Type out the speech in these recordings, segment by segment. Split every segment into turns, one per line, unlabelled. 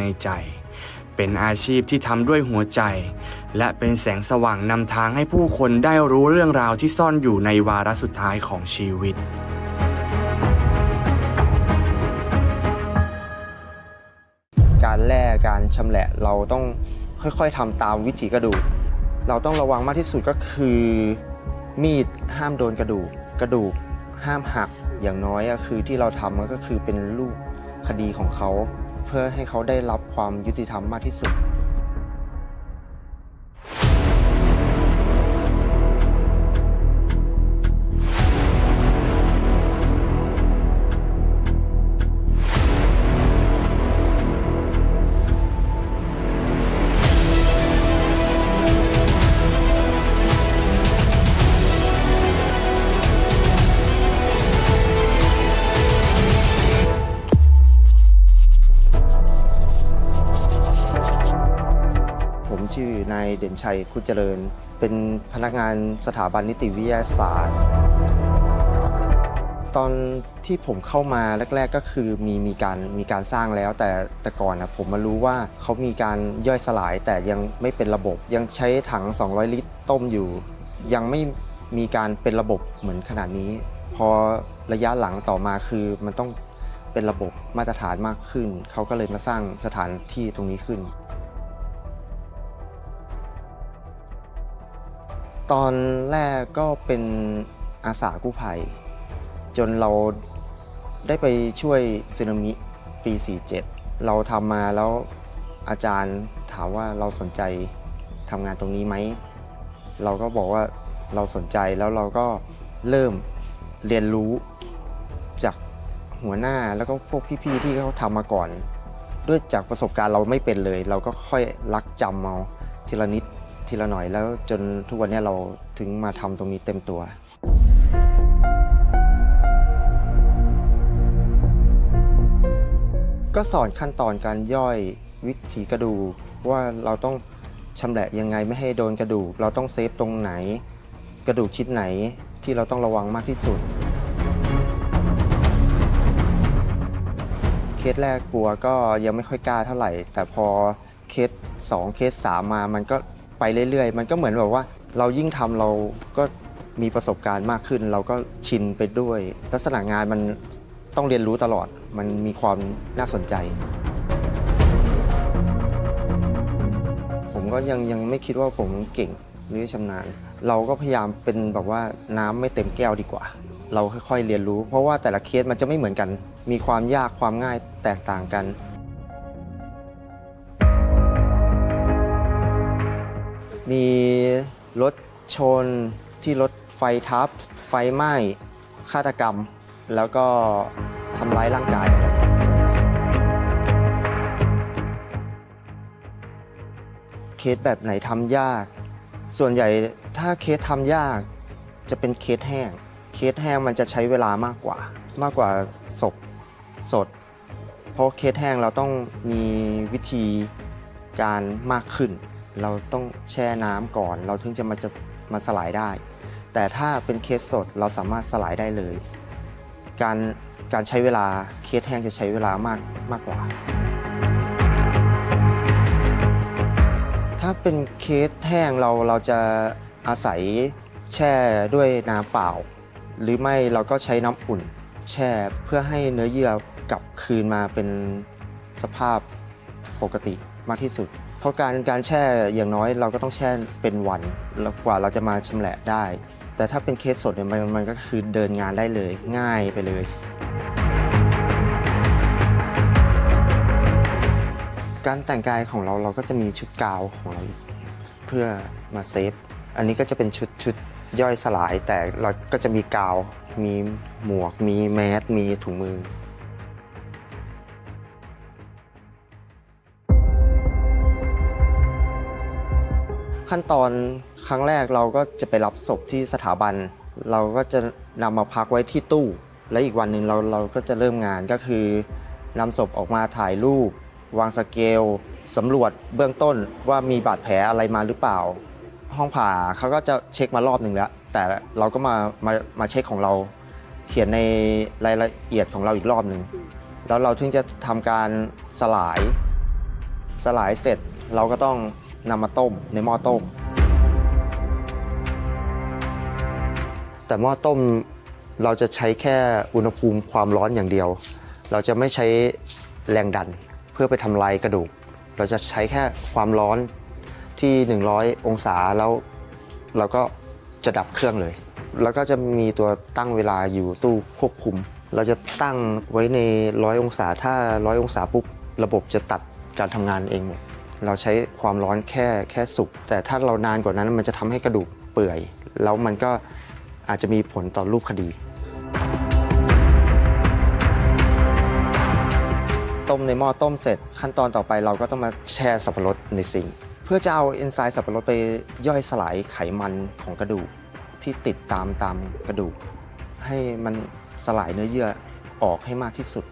ในใจ เป็นอาชีพที่ทำด้วยหัวใจ และเป็นแสงสว่างนำทางให้ผู้คนได้รู้เรื่องราวที่ซ่อนอยู่ในวาระสุดท้ายของชีวิต
การแล่การชำแหละเราต้องค่อยๆทำตามวิถีกระดูก เราต้องระวังมากที่สุดก็คือ มีดห้ามโดนกระดูก กระดูกห้ามหักอย่างน้อยก็คือที่เราทำก็คือเป็นรูปคดีของเขา เพื่อให้เขาได้รับความยุติธรรมมากที่สุด ด่นชัยคุณเจริญ เป็นพนักงานสถาบันนิติวิทยาศาสตร์ ตอนที่ผมเข้ามาแรก ๆก็คือมีมีการมีการสร้างแล้ว แต่แต่ก่อนนะผมมารู้ว่าเขามีการย่อยสลาย แต่ยังไม่เป็นระบบยังใช้ถัง 200 ลิตรต้มอยู่ ยังไม่มีการเป็นระบบเหมือนขนาดนี้ พอระยะหลังต่อมาคือมันต้องเป็นระบบมาตรฐานมากขึ้น เขาก็เลยมาสร้างสถานที่ตรงนี้ขึ้น ตอนแรกก็เป็นอาสากู้ภัย จนเราได้ไปช่วยสึนามิปี 47 เราทำมาแล้วอาจารย์ถามว่าเราสนใจทำงานตรงนี้ไหม เราก็บอกว่าเราสนใจแล้วเราก็เริ่มเรียนรู้จากหัวหน้าแล้วก็พวกพี่ๆที่เขาทำมาก่อน ด้วยจากประสบการณ์เราไม่เป็นเลย เราก็ค่อยรักจำเอาทีละนิด ทีละหน่อยแล้วจนทุกวันนี้เราถึงมาทำตรงนี้เต็มตัว ก็สอนขั้นตอนการย่อยวิถีกระดูกว่าเราต้องชำแหละยังไงไม่ให้โดนกระดูก เราต้องเซฟตรงไหน กระดูกชิ้นไหนที่เราต้องระวังมากที่สุด เคสแรกกลัวก็ยังไม่ค่อยกล้าเท่าไหร่ แต่พอเคส2เคส3มามันก็ ไปเรื่อยๆ มันก็เหมือนแบบว่าเรายิ่งทำเราก็มีประสบการณ์มากขึ้น เราก็ชินไปด้วย ลักษณะงานมันต้องเรียนรู้ตลอด มันมีความน่าสนใจ ผมก็ยังยังไม่คิดว่าผมเก่งหรือชำนาญ เราก็พยายามเป็นแบบว่าน้ำไม่เต็มแก้วดีกว่า เราค่อยๆเรียนรู้ เพราะว่าแต่ละเคสมันจะไม่เหมือนกัน มีความยากความง่ายแตกต่างกัน มีรถชนที่รถไฟทับ ไฟไหม้ฆาตกรรม แล้วก็ทำร้ายร่างกายอะไรส่วนเคสแบบไหนทำยาก ส่วนใหญ่ถ้าเคสทำยากจะเป็นเคสแห้ง เคสแห้งมันจะใช้เวลามากกว่า มากกว่าศพสด เพราะเคสแห้งเราต้องมีวิธีการมากขึ้น เราต้องแช่น้ำก่อน เราถึงจะมาจะมาสลายได้ แต่ถ้าเป็นเคสสดเราสามารถสลายได้เลย การการใช้เวลาเคสแห้งจะใช้เวลามากมากกว่า ถ้าเป็นเคสแห้งเราเราจะอาศัยแช่ด้วยน้ำเปล่า หรือไม่เราก็ใช้น้ำอุ่น แช่เพื่อให้เนื้อเยื่อกลับคืนมาเป็นสภาพปกติมากที่สุด ราะการการแช่อย่างน้อยเราก็ต้องแช่เป็นวันแล้วกว่าเราจะมาชำแหละได้ แต่ถ้าเป็นเคสสดเนี่ยมันมันก็คือเดินงานได้เลยง่ายไปเลย การแต่งกายของเราเราก็จะมีชุดกาวของเราอีกเพื่อมาเซฟ อันนี้ก็จะเป็นชุดชุดย่อยสลายแต่เราก็จะมีกาว มีหมวก มีแมส มีถุงมือ ขั้นตอนครั้งแรกเราก็จะไปรับศพที่สถาบัน เราก็จะนำมาพักไว้ที่ตู้ และอีกวันหนึ่งเราเราก็จะเริ่มงานก็คือนำศพออกมาถ่ายรูป วางสเกลสำรวจเบื้องต้นว่ามีบาดแผลอะไรมาหรือเปล่า ห้องผ่าเขาก็จะเช็คมารอบหนึ่งแล้ว แต่เราก็มามามาเช็คของเรา เขียนในรายละเอียดของเราอีกรอบหนึ่งแล้วเราถึงจะทำการสลาย สลายเสร็จเราก็ต้อง นำมาต้มในหม้อต้ม แต่หม้อต้มเราจะใช้แค่อุณหภูมิความร้อนอย่างเดียว เราจะไม่ใช้แรงดันเพื่อไปทำลายกระดูก เราจะใช้แค่ความร้อนที่ 100 องศาแล้วเราก็จะดับเครื่องเลย แล้วก็จะมีตัวตั้งเวลาอยู่ตู้ควบคุม เราจะตั้งไว้ใน 100 องศา ถ้า 100 องศาปุ๊บ ระบบจะตัดการทำงานเองหมด เราใช้ความร้อนแค่แค่สุก แต่ถ้าเรานานกว่านั้นมันจะทำให้กระดูกเปื่อย แล้วมันก็อาจจะมีผลต่อรูปคดี ต้มในหม้อต้มเสร็จ ขั้นตอนต่อไปเราก็ต้องมาแช่สับปะรดในซิงเพื่อจะเอาเอนไซม์สับปะรดไปย่อยสลายไขมันของกระดูกที่ติดตามตามกระดูก ให้มันสลายเนื้อเยื่อออกให้มากที่สุด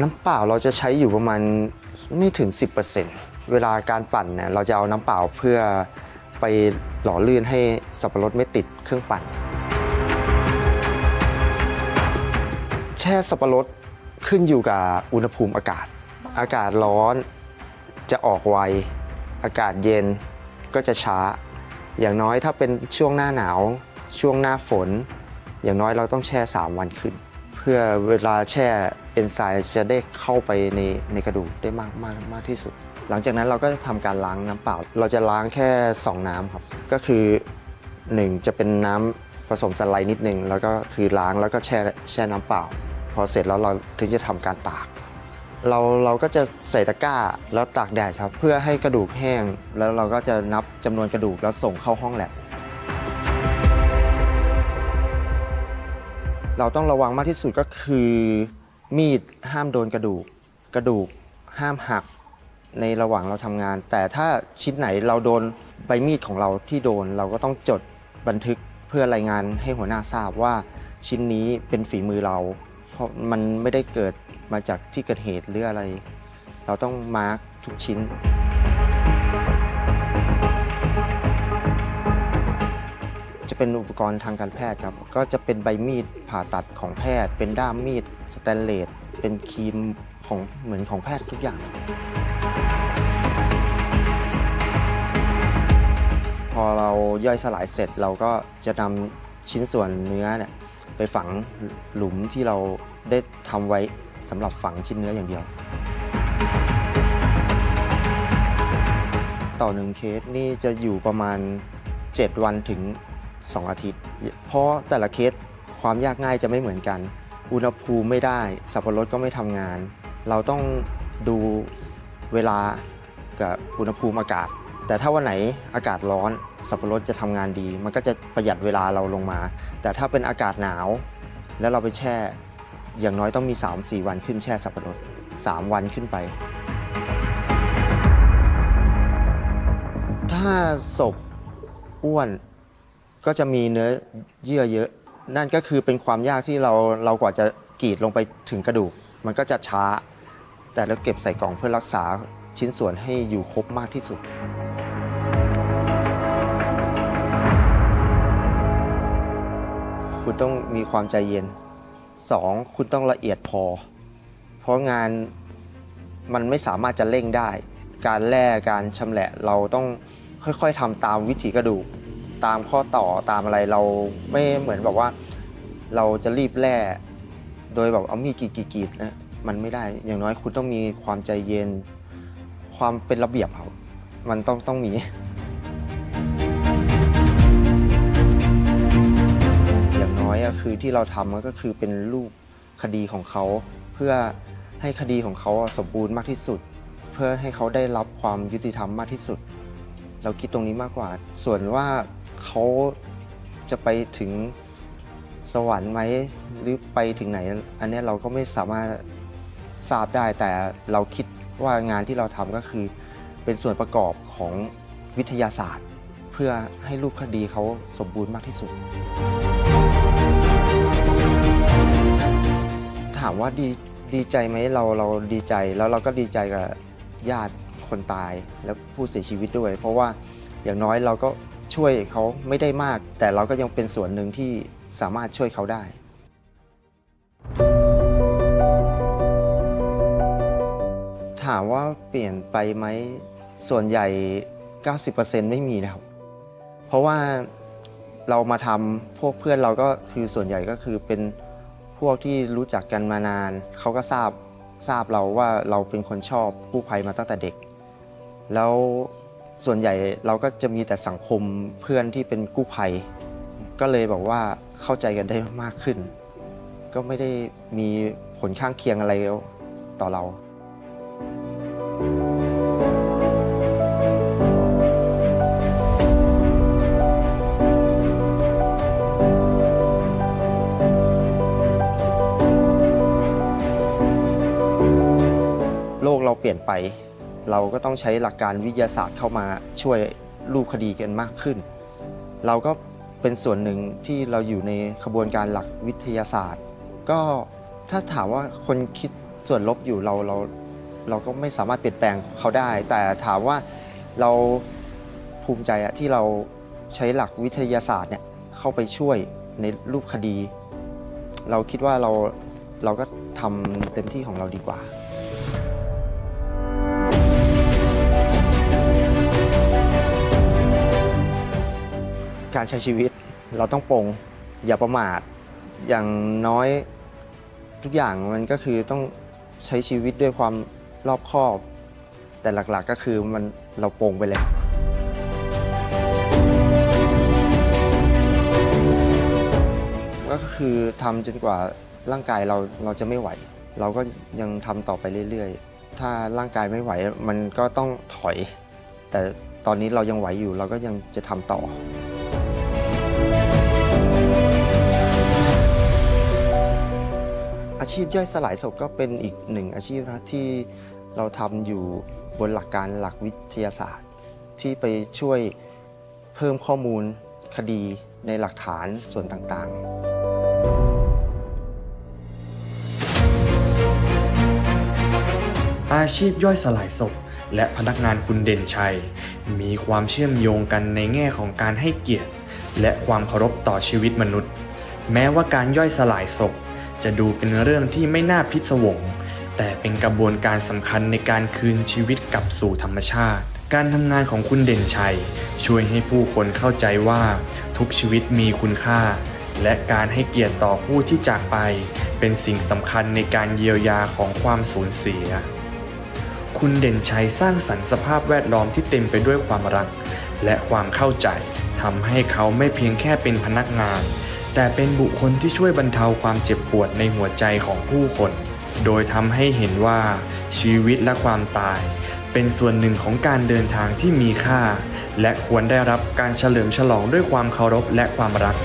น้ำเปล่าเราจะใช้อยู่ประมาณไม่ถึง 10% เวลาการปั่นเนี่ยเราจะเอาน้ำเปล่าเพื่อไปหล่อลื่นให้สับปะรดไม่ติดเครื่องปั่น แช่สับปะรดขึ้นอยู่กับอุณหภูมิอากาศ อากาศร้อนจะออกไว อากาศเย็นก็จะช้า อย่างน้อยถ้าเป็นช่วงหน้าหนาว ช่วงหน้าฝน อย่างน้อยเราต้องแช่ 3 วันขึ้น เพื่อเวลาแช่เอนไซม์จะได้เข้าไปในในกระดูกได้มากมากมากที่สุด หลังจากนั้นเราก็จะทำการล้างน้ำเปล่า เราจะล้างแค่ 2 น้ำครับ ก็คือ 1 จะเป็นน้ำผสมสไลด์นิดนึง แล้วก็คือล้างแล้วก็แช่แช่น้ำเปล่า พอเสร็จแล้วเราถึงจะทำการตาก เราเราก็จะใส่ตะกร้าแล้วตากแดดครับ เพื่อให้กระดูกแห้ง แล้วเราก็จะนับจำนวนกระดูกแล้วส่งเข้าห้องแลบเราต้องระวังมากที่สุดก็คือ มีดห้ามโดนกระดูก กระดูกห้ามหัก ในระหว่างเราทำงาน แต่ถ้าชิ้นไหนเราโดนใบมีดของเราที่โดนเราก็ต้องจดบันทึกเพื่อรายงานให้หัวหน้าทราบว่าชิ้นนี้เป็นฝีมือเรา เพราะมันไม่ได้เกิดมาจากที่เกิดเหตุหรืออะไร เราต้องมาร์กทุกชิ้น จะเป็นอุปกรณ์ทางการแพทย์ครับ ก็จะเป็นใบมีดผ่าตัดของแพทย์ เป็นด้ามมีดสแตนเลสเป็นครีมของเหมือนของแพทย์ทุกอย่าง อเราย่อยสลายเสร็จเราก็จะนำชิ้นส่วนเนื้อเนี่ยไปฝังหลุมที่เราได้ทำไว้สำหรับฝังชิ้นเนื้ออย่างเดียว ต่อหนึ่งเคสนี่จะอยู่ประมาณ 7 วันถึง 2 อาทิตย์ เพราะแต่ละเคสความยากง่ายจะไม่เหมือนกัน อุณหภูมิไม่ได้ สับปะรดก็ไม่ทำงาน เราต้องดูเวลากับอุณหภูมิอากาศ แต่ถ้าวันไหนอากาศร้อนสับปะรดจะทำงานดี มันก็จะประหยัดเวลาเราลงมา แต่ถ้าเป็นอากาศหนาว แล้วเราไปแช่ อย่างน้อยต้องมี 3-4 วันขึ้นแช่สับปะรด 3 วันขึ้นไป ถ้าศพอ้วนก็จะมีเนื้อเยื่อเยอะ นั่นก็คือเป็นความยากที่เราเรากว่าจะกรีดลงไปถึงกระดูก มันก็จะช้า แต่เราเก็บใส่กล่องเพื่อรักษาชิ้นส่วนให้อยู่ครบมากที่สุด คุณต้องมีความใจเย็นสองคุณต้องละเอียดพอ เพราะงานมันไม่สามารถจะเร่งได้ การแล่การชำแหละเราต้องค่อยๆทำตามวิถีกระดูก ตามข้อต่อตามอะไรเราไม่เหมือนแบบว่า เราจะรีบแล่โดยแบบเอามีดกรีดๆนะมันไม่ได้อย่างน้อยคุณต้องมีความใจเย็น ความเป็นระเบียบครับมันต้องต้องมี น้อยอะคือที่เราทำก็คือเป็นรูปคดีของเขา เพื่อให้คดีของเขาอะสมบูรณ์มากที่สุด เพื่อให้เขาได้รับความยุติธรรมมากที่สุด เราคิดตรงนี้มากกว่า ส่วนว่าเขาจะไปถึงสวรรค์ไหมหรือไปถึงไหน อันเนี้ยเราก็ไม่สามารถทราบได้ แต่เราคิดว่างานที่เราทำก็คือ เป็นส่วนประกอบของวิทยาศาสตร์ เพื่อให้รูปคดีเขาสมบูรณ์มากที่สุดามว่าดีดีใจไหมเราเราดีใจแล้วเราก็ดีใจกับญาติคนตายและผู้เสียชีวิตด้วย เพราะว่าอย่างน้อยเราก็ช่วยเขาไม่ได้มาก แต่เราก็ยังเป็นส่วนหนึ่งที่สามารถช่วยเขาได้ถถามว่าเปลี่ยนไปไหมส่วนใหญ่ 90%ไม่มีนะครับ เพราะว่าเรามาทำพวกเพื่อนเราก็คือส่วนใหญ่ก็คือเป็น พวกที่รู้จักกันมานาน เขาก็ทราบทราบเราว่าเราเป็นคนชอบกู้ภัยมาตั้งแต่เด็ก แล้วส่วนใหญ่เราก็จะมีแต่สังคมเพื่อนที่เป็นกู้ภัย ก็เลยบอกว่าเข้าใจกันได้มากขึ้น ก็ไม่ได้มีผลข้างเคียงอะไรต่อเรา เปลี่ยนไป เราก็ต้องใช้หลักการวิทยาศาสตร์เข้ามาช่วยรูปคดีกันมากขึ้น เราก็เป็นส่วนหนึ่งที่เราอยู่ในขบวนการหลักวิทยาศาสตร์ ก็ถ้าถามว่าคนคิดส่วนลบอยู่เราเราเราก็ไม่สามารถเปลี่ยนแปลงเขาได้ แต่ถามว่าเราภูมิใจอะที่เราใช้หลักวิทยาศาสตร์เนี่ยเข้าไปช่วยในรูปคดี เราคิดว่าเราเราก็ทำเต็มที่ของเราดีกว่า การใช้ชีวิต เราต้องปรงอย่าประมาท อย่างน้อยทุกอย่างมันก็คือต้องใช้ชีวิตด้วยความรอบคอบ แต่หลักๆก็คือมันเราปรงไปเลยก็คือทำจนกว่าร่างกายเราเราจะไม่ไหว เราก็ยังทำต่อไปเรื่อยๆ ถ้าร่างกายไม่ไหวมันก็ต้องถอย แต่ตอนนี้เรายังไหวอยู่เราก็ยังจะทำต่อ อาชีพย่อยสลายศพก็เป็นอีกหนึ่งอาชีพนะที่เราทำอยู่บนหลักการหลักวิทยาศาสตร์ ที่ไปช่วยเพิ่มข้อมูลคดีในหลักฐานส่วนต่างๆ
อาชีพย่อยสลายศพ และพนักงานคุณเด่นชัย มีความเชื่อมโยงกันในแง่ของการให้เกียรติ และความเคารพต่อชีวิตมนุษย์ แม้ว่าการย่อยสลายศพ จะดูเป็นเรื่องที่ไม่น่าพิศวง แต่เป็นกระบวนการสำคัญในการคืนชีวิตกลับสู่ธรรมชาติ การทำงานของคุณเด่นชัย ช่วยให้ผู้คนเข้าใจว่า ทุกชีวิตมีคุณค่า และการให้เกียรติต่อผู้ที่จากไป เป็นสิ่งสำคัญในการเยียวยาของความสูญเสีย คุณเด่นชัยสร้างสรรค์สภาพแวดล้อมที่เต็มไปด้วยความรัก และความเข้าใจทำให้เขาไม่เพียงแค่เป็นพนักงาน แต่เป็นบุคคลที่ช่วยบรรเทาความเจ็บปวดในหัวใจของผู้คน โดยทำให้เห็นว่าชีวิตและความตาย เป็นส่วนหนึ่งของการเดินทางที่มีค่า และควรได้รับการเฉลิมฉลองด้วยความเคารพและความรัก